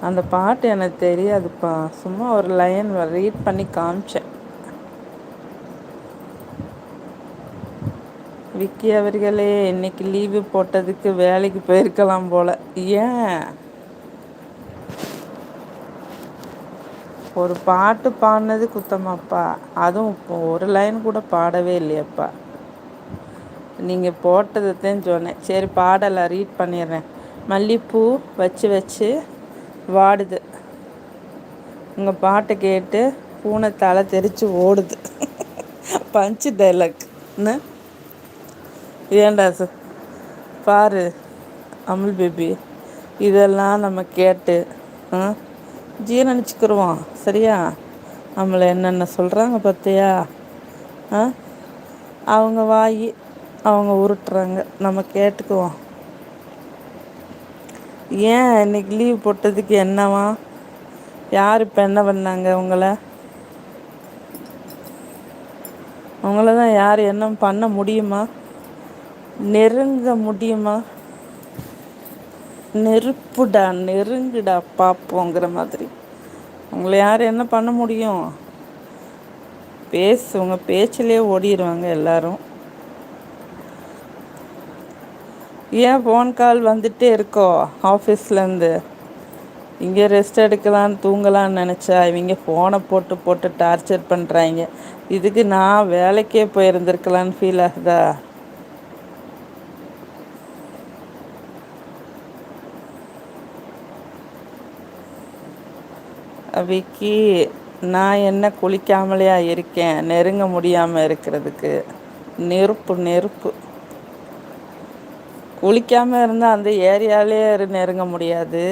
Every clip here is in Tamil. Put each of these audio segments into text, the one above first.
அந்த பாட்டு எனக்கு தெரியாதுப்பா. சும்மா ஒரு லைன் ரீட் பண்ணி காமிச்சேன். விக்கி அவர்களே இன்னைக்கு லீவு போட்டதுக்கு வேலைக்கு போயிருக்கலாம் போல. ஏன்? ஒரு பாட்டு பாடினது குத்தமாப்பா. அதுவும் இப்போ ஒரு லைன் கூட பாடவே இல்லையப்பா. நீங்கள் போட்டதைத்தான் சொன்னேன். சரி பாடலை ரீட் பண்ணிடுறேன். மல்லிப்பூ வச்சு வச்சு வாடுது. உங்கள் பாட்டை கேட்டு பூனை தலை தெரித்து ஓடுது பஞ்சு டைலாக்னு ஏண்டா சார் பாரு அமுல் பேபி இதெல்லாம் நம்ம கேட்டு ஜீரணிச்சுக்கிருவோம். சரியா? நம்மளை என்னென்ன சொல்கிறாங்க பார்த்தியா ஆ? அவங்க வாய் அவங்க உருட்டுறாங்க. நம்ம கேட்டுக்குவோம். ஏன் இன்னைக்கு லீவ் போட்டதுக்கு என்னவா? யார் இப்போ என்ன பண்ணாங்க உங்களை? உங்களை தான் யார் என்ன பண்ண முடியுமா? நெருங்க முடியுமா? நெருப்புடா நெருங்குடா பார்ப்போங்கிற மாதிரி. உங்களை யார் என்ன பண்ண முடியும்? பேசு உங்கள் பேச்சிலே ஓடிடுவாங்க எல்லாரும். ஏன் ஃபோன் கால் வந்துட்டே இருக்கோ? ஆஃபீஸ்லேருந்து இங்கே ரெஸ்ட் எடுக்கலான்னு தூங்கலான்னு நினச்சா இவங்க ஃபோனை போட்டு போட்டு டார்ச்சர் பண்ணுறாங்க இதுக்கு நான் வேலைக்கே போயிருந்துருக்கலான்னு ஃபீல் ஆகுதா? விக்கி நான் என்ன குளிக்காமலையா இருக்கேன்? நெருங்க முடியாமல் இருக்கிறதுக்கு. நெருப்பு நெருப்பு. குளிக்காமல் இருந்தால் அந்த ஏரியாலே நெருங்க முடியாது.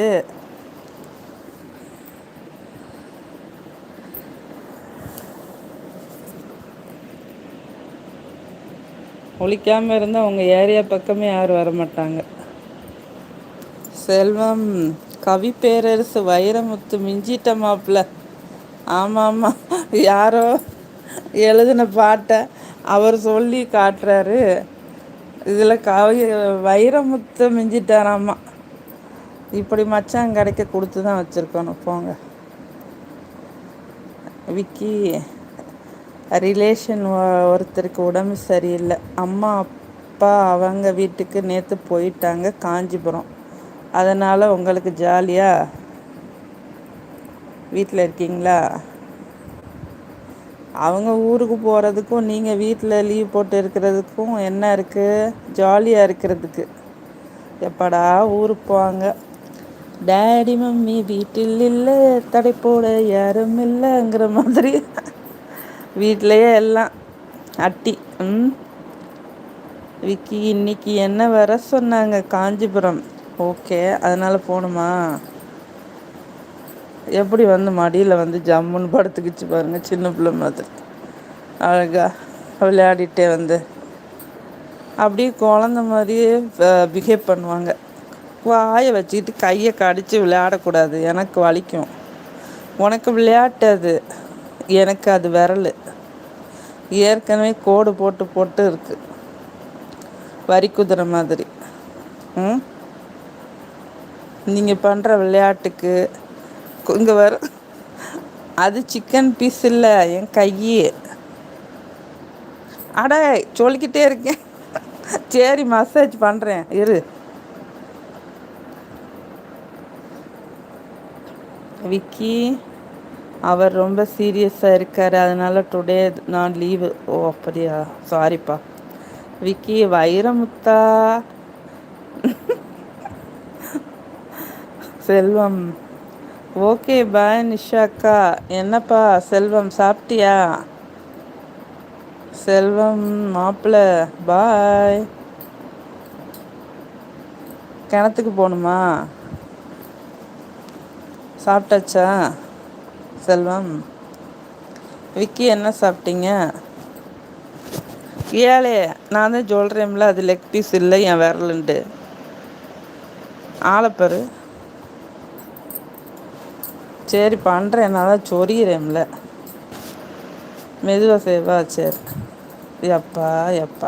குளிக்காமல் இருந்தால் உங்கள் ஏரியா பக்கமே யாரும் வர மாட்டாங்க. செல்வம் கவி பேரரசு வைரமுத்து மிஞ்சிட்ட மாப்பிள்ள. ஆமாம் ஆமாம் யாரோ எழுதின பாட்டை அவர் சொல்லி காட்டுறாரு. இதில் கவி வைரமுத்து மிஞ்சிட்டாராம்மா இப்படி மச்சான் கிடைக்க கொடுத்து தான் வச்சுருக்கணும். போங்க. விக்கி ரிலேஷன் ஒருத்தருக்கு உடம்பு சரியில்லை. அம்மா அப்பா அவங்க வீட்டுக்கு நேற்று போயிட்டாங்க காஞ்சிபுரம். அதனால் உங்களுக்கு ஜாலியாக வீட்டில் இருக்கீங்களா? அவங்க ஊருக்கு போகிறதுக்கும் நீங்கள் வீட்டில் லீவ் போட்டு இருக்கிறதுக்கும் என்ன இருக்குது ஜாலியாக இருக்கிறதுக்கு. எப்படா ஊருக்கு போவாங்க? டேடி மம்மி வீட்டில் இல்லை தடை போட யாரும் இல்லைங்கிற மாதிரி. வீட்டிலையே எல்லாம். அட்டி ம்? விக்கி இன்னைக்கு என்ன வர சொன்னாங்க? காஞ்சிபுரம். ஓகே அதனால் போகணுமா எப்படி வந்து மடியில் வந்து ஜம்முன்னு படுத்துக்கிச்சு பாருங்கள் சின்ன பிள்ளை மாதிரி. அழகாக விளையாடிட்டே வந்து. அப்படியே குழந்த மாதிரியே பிஹேவ் பண்ணுவாங்க. வாயை வச்சுக்கிட்டு கையை கடித்து விளையாடக்கூடாது எனக்கு வலிக்கும். உனக்கு விளையாட்டு அது. எனக்கு அது விரல். ஏற்கனவே கோடு போட்டு போட்டு இருக்குது வரி குதிரை மாதிரி. ம்? நீங்கள் பண்ணுற விளையாட்டுக்கு இங்கே வரும் அது சிக்கன் பீஸ் இல்லை என் கை அட சொல்லிக்கிட்டே இருக்கேன் சரி மசாஜ் பண்ணுறேன் இரு. விக்கி அவர் ரொம்ப சீரியஸாக இருக்கார். அதனால் டுடே நான் லீவு ஓ அப்படியா? சாரிப்பா விக்கி வைரமுத்தா செல்வம். ஓகே பாய் நிஷா அக்கா. என்னப்பா செல்வம் சாப்பிட்டியா? செல்வம் மாப்பிள்ள பாய் கிணத்துக்கு போகணுமா? சாப்பிட்டாச்சா? செல்வம் விக்கி என்ன சாப்பிட்டீங்க? ஏழே நான் தான் சொல்கிறேன்ல அது லெக் பீஸ் இல்லை என் விரலுண்டு. ஆளைப்பாரு சரி பண்ணுறேன் நல்லா தான் சொரியிறேன்ல. மெதுவாக செய்வா சரி. எப்பா எப்பா.